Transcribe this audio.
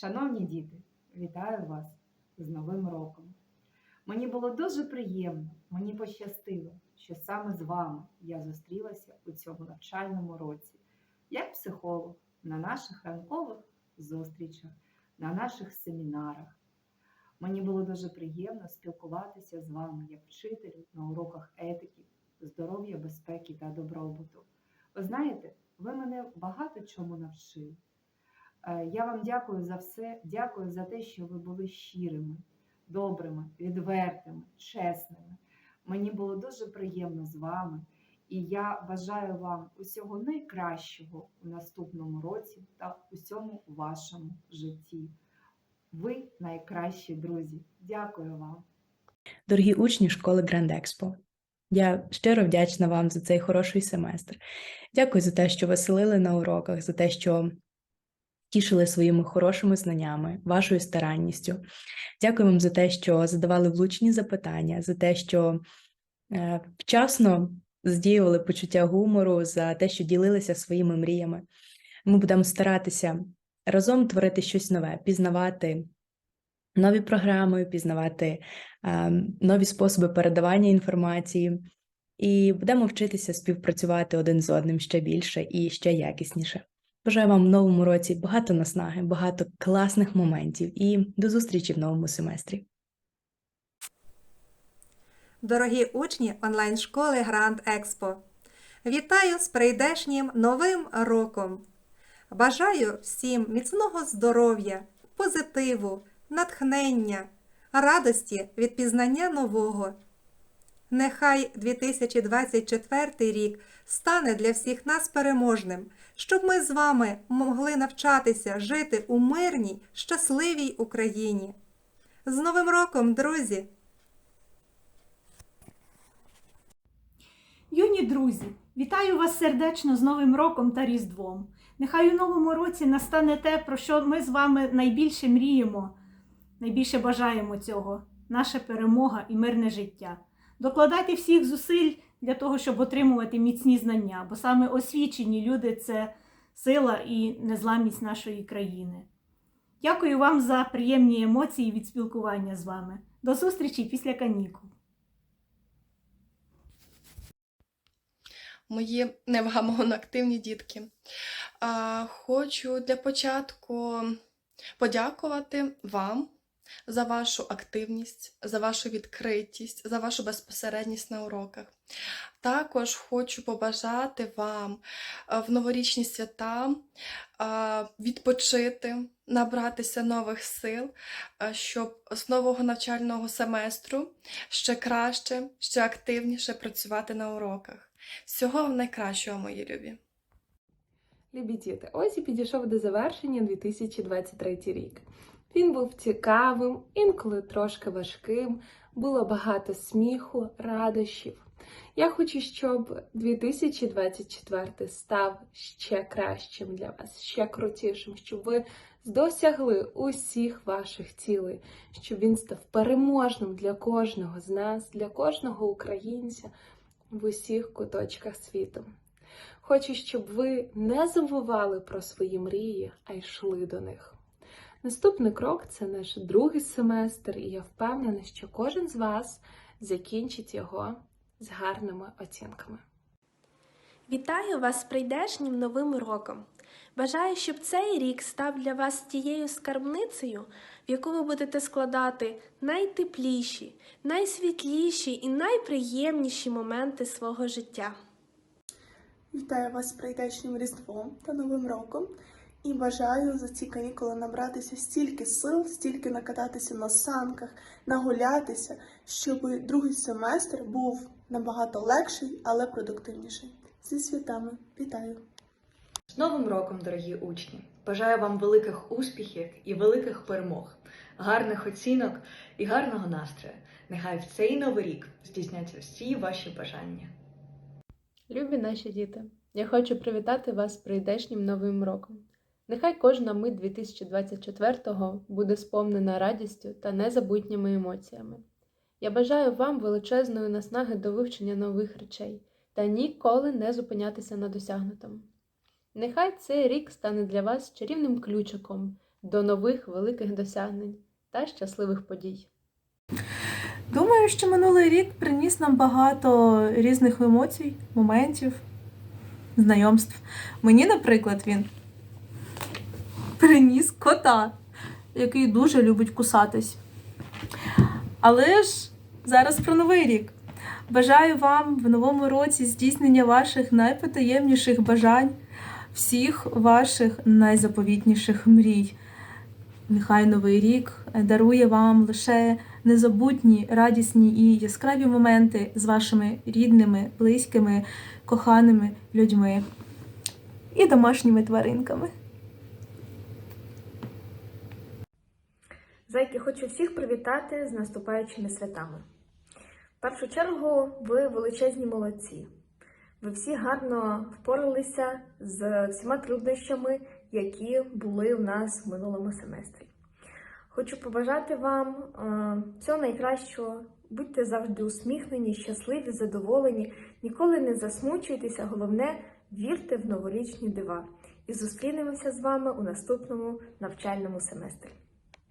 Шановні діти, вітаю вас з Новим роком. Мені було дуже приємно, мені пощастило, що саме з вами я зустрілася у цьому навчальному році, як психолог на наших ранкових зустрічах, на наших семінарах. Мені було дуже приємно спілкуватися з вами як вчителю на уроках етики, здоров'я, безпеки та добробуту. Ви знаєте, ви мене багато чому навчили. Е, Я вам дякую за все. Дякую за те, що ви були щирими, добрими, відвертими, чесними. Мені було дуже приємно з вами, і я бажаю вам усього найкращого у наступному році та усьому вашому житті. Ви найкращі друзі. Дякую вам. Дорогі учні школи Grand Expo, я щиро вдячна вам за цей хороший семестр. Дякую за те, що веселили на уроках, за те, що тішили своїми хорошими знаннями, вашою старанністю. Дякую вам за те, що задавали влучні запитання, за те, що е, вчасно здіювали почуття гумору, за те, що ділилися своїми мріями. Ми будемо старатися разом творити щось нове, пізнавати нові програми, пізнавати е, нові способи передавання інформації, і будемо вчитися співпрацювати один з одним ще більше і ще якісніше. Бажаю вам в новому році багато наснаги, багато класних моментів і до зустрічі в новому семестрі. Дорогі учні онлайн-школи Гранд Експо! Вітаю з прийдешнім новим роком! Бажаю всім міцного здоров'я, позитиву, натхнення, радості від пізнання нового. Нехай 2024 рік стане для всіх нас переможним, щоб ми з вами могли навчатися жити у мирній, щасливій Україні. З Новим роком, друзі! Юні друзі, вітаю вас сердечно з Новим роком та Різдвом. Нехай у новому році настане те, про що ми з вами найбільше мріємо, найбільше бажаємо цього наша перемога і мирне життя. Докладайте всіх зусиль для того, щоб отримувати міцні знання, бо саме освічені люди це сила і незламність нашої країни. Дякую вам за приємні емоції від спілкування з вами. До зустрічі після канікул. мої невгамовно активні дітки. Хочу для початку подякувати вам за вашу активність, за вашу відкритість, за вашу безпосередність на уроках. Також хочу побажати вам в новорічні свята відпочити, набратися нових сил, щоб з нового навчального семестру ще краще, ще активніше працювати на уроках. Всього вам найкращого, мої любі! Любі діти, ось і підійшов до завершення 2023 рік. Він був цікавим, інколи трошки важким, було багато сміху, радощів. Я хочу, щоб 2024 став ще кращим для вас, ще крутішим, щоб ви досягли усіх ваших цілей, щоб він став переможним для кожного з нас, для кожного українця в усіх куточках світу. Хочу, щоб ви не забували про свої мрії, а йшли до них. Наступний крок це наш другий семестр, і я впевнена, що кожен з вас закінчить його з гарними оцінками. Вітаю вас з прийдешнім новим роком. Бажаю, щоб цей рік став для вас тією скарбницею, в яку ви будете складати найтепліші, найсвітліші і найприємніші моменти свого життя. Вітаю вас з прийдешнім Різдвом та Новим роком і бажаю за ці канікули набратися стільки сил, стільки накататися на санках, нагулятися, щоб другий семестр був набагато легший, але продуктивніший. Зі святами вітаю! З Новим роком, дорогі учні! Бажаю вам великих успіхів і великих перемог, гарних оцінок і гарного настрою. Нехай в цей новий рік здійсняться всі ваші бажання. Любі наші діти, я хочу привітати вас з прийдешнім новим роком. Нехай кожна мить 2024-го буде сповнена радістю та незабутніми емоціями. Я бажаю вам величезної наснаги до вивчення нових речей та ніколи не зупинятися на досягнутому. Нехай цей рік стане для вас чарівним ключиком до нових великих досягнень та щасливих подій. Думаю, що минулий рік приніс нам багато різних емоцій, моментів, знайомств. Мені, наприклад, він приніс кота, який дуже любить кусатись. Але ж зараз про новий рік. Бажаю вам в новому році здійснення ваших найпотаємніших бажань, всіх ваших найзаповітніших мрій. Нехай новий рік дарує вам лише незабутні, радісні і яскраві моменти з вашими рідними, близькими, коханими людьми і домашніми тваринками. Зайки, хочу всіх привітати з наступаючими святами. В першу чергу, ви величезні молодці. Ви всі гарно впоралися з всіма труднощами, які були у нас в минулому семестрі. Хочу побажати вам е, всього найкращого. Будьте завжди усміхнені, щасливі, задоволені, ніколи не засмучуйтеся, головне, вірте в новорічні дива. І зустрінемося з вами у наступному навчальному семестрі.